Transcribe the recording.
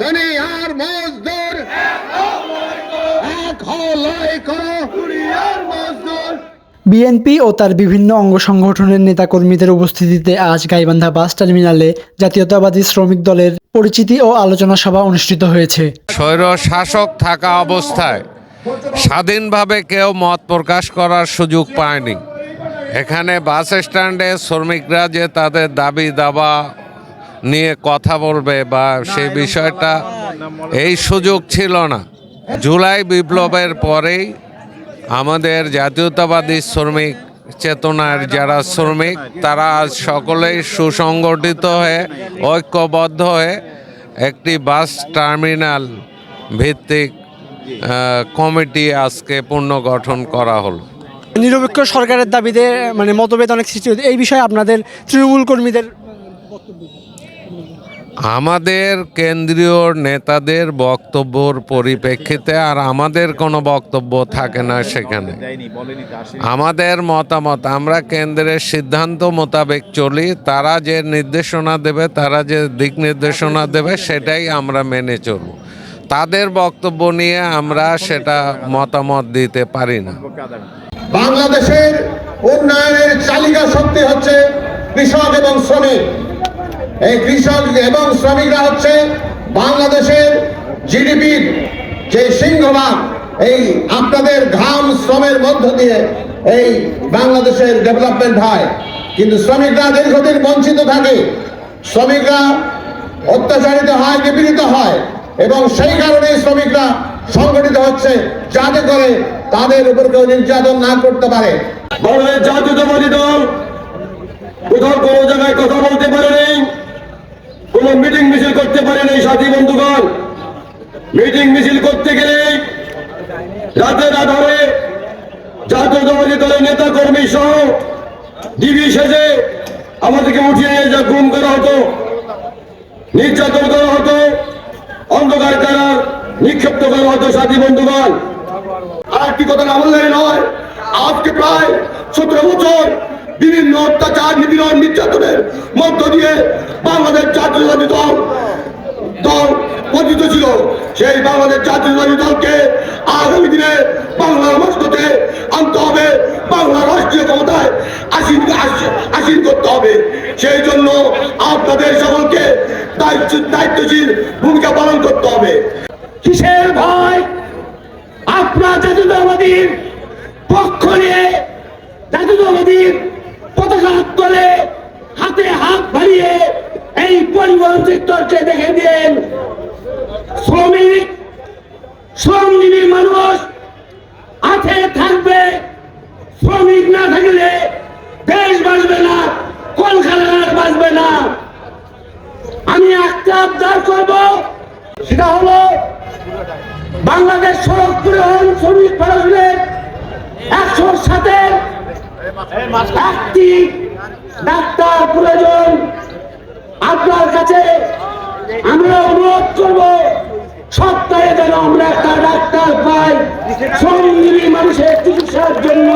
দুনিয়ার মজদুর। এক হলয় করো। বিএনপি ও তার বিভিন্ন অঙ্গ সংগঠনের নেতাকর্মীদের উপস্থিতিতে আজ গাইবান্ধা বাস টার্মিনালে জাতীয়তাবাদী শ্রমিক দলের পরিচিতি ও আলোচনা সভা অনুষ্ঠিত হয়েছে। স্বৈর শাসক থাকা অবস্থায় স্বাধীনভাবে কেউ মত প্রকাশ করার সুযোগ পায়নি। এখানে বাস স্ট্যান্ডে শ্রমিকরা যে তাদের দাবি দাবা নিয়ে কথা বলবে বা সে বিষয়টা এই সুযোগ ছিল না। জুলাই বিপ্লবের পরেই আমাদের জাতীয়তাবাদী শ্রমিক চেতনার যারা শ্রমিক তারা আজ সকলেই সুসংগঠিত হয়ে ঐক্যবদ্ধ হয়ে একটি বাস টার্মিনাল ভিত্তিক কমিটি আজকে পুনর্গঠন করা হলো। নিরপেক্ষ সরকারের দাবিতে মানে মতভেদ অনেক সৃষ্টি হয়েছে। এই বিষয়ে আপনাদের তৃণমূল কর্মীদের আমাদের কেন্দ্রীয় নেতাদের বক্তব্যর পরিপ্রেক্ষিতে আর আমাদের কোনো বক্তব্য থাকে না সেখানে। আমাদের মতামত, আমরা কেন্দ্রের সিদ্ধান্ত মোতাবেক চলি, তারা যে নির্দেশনা দেবে, তারা যে দিক নির্দেশনা দেবে, সেটাই আমরা মেনে চলব। তাদের বক্তব্য নিয়ে আমরা সেটা মতামত দিতে পারি না। বাংলাদেশের উন্নয়নের চালিকা শক্তি হচ্ছে কৃষক এবং শ্রমিক। এই কৃষক এবং শ্রমিকরা হচ্ছে বাংলাদেশের জিডিপির যে সিংহভাগ, এই আপনাদের ঘাম শ্রমের মধ্য দিয়ে এই বাংলাদেশের ডেভেলপমেন্ট হয়। কিন্তু শ্রমিকরা দীর্ঘদিন বঞ্চিত থাকে। শ্রমিকরা অত্যাচারিত হয়, নিপীড়িত হয় এবং সেই কারণে শ্রমিকরা সংগঠিত হচ্ছে যাতে করে তাদের উপর কেউ নির্যাতন না করতে পারে। দল, কোথাও কোনো জায়গায় কথা বলতে পারে মিটিং মিছিল করতে পারে নেই, সাথী বন্ধুগণ। মিটিং মিছিল করতে গেলে রাতের আধারে জাতীয়তাবাদী দলের নেতা কর্মী সহ ডিবি সেজে আমাদেরকে উঠিয়ে নিয়ে যা গুম করা হতো, নির্যাতন করা হতো, অন্ধকার কারা, নিক্ষিপ্ত করা হতো, সাথী বন্ধুগণ। আর একটি কথা না বললে নয়, আজকে প্রায় সতেরো বছর বিভিন্ন অত্যাচার, নিপীড়ন, নির্যাতনের মধ্য দিয়ে বাংলাদেশ জাতীয়তাবাদী দল দল পতিত ছিল। সেই বাংলাদেশ জাতীয়তাবাদী দলকে আগামী দিনে বাংলার মস্ততে আনতে হবে। বাংলা রাষ্ট্রীয় ক্ষমতায় আসীন আসীন করতে হবে। সেই জন্য আপনাদের সকলকে দায়িত্ব, দায়িত্বশীল ভূমিকা পালন করতে হবে। কিসের ভয়? আপনার জাতীয়তাবাদীর পক্ষ নিয়ে জাতীয়তাবাদীর পতাকা তোলে হাতে হাত বাড়িয়ে এই পরিবহন সেক্টরকে দেখে দিন শ্রমিক, শ্রমজীবী মানুষ আছে, থাকবে। শ্রমিক না থাকলে দেশ বাঁচবে না কলকাতার বাঁচবে না। আমি একটা আবদার করব, সেটা হলো বাংলাদেশ সড়ক পরিবহন শ্রমিক ফেডারেশনের একশোর সাথে একটি ডাক্তার প্রয়োজন আপনার কাছে আমরা অনুরোধ করব সপ্তাহে যেন আমরা একটা ডাক্তার পাই শ্রমজীবী মানুষের চিকিৎসার জন্য।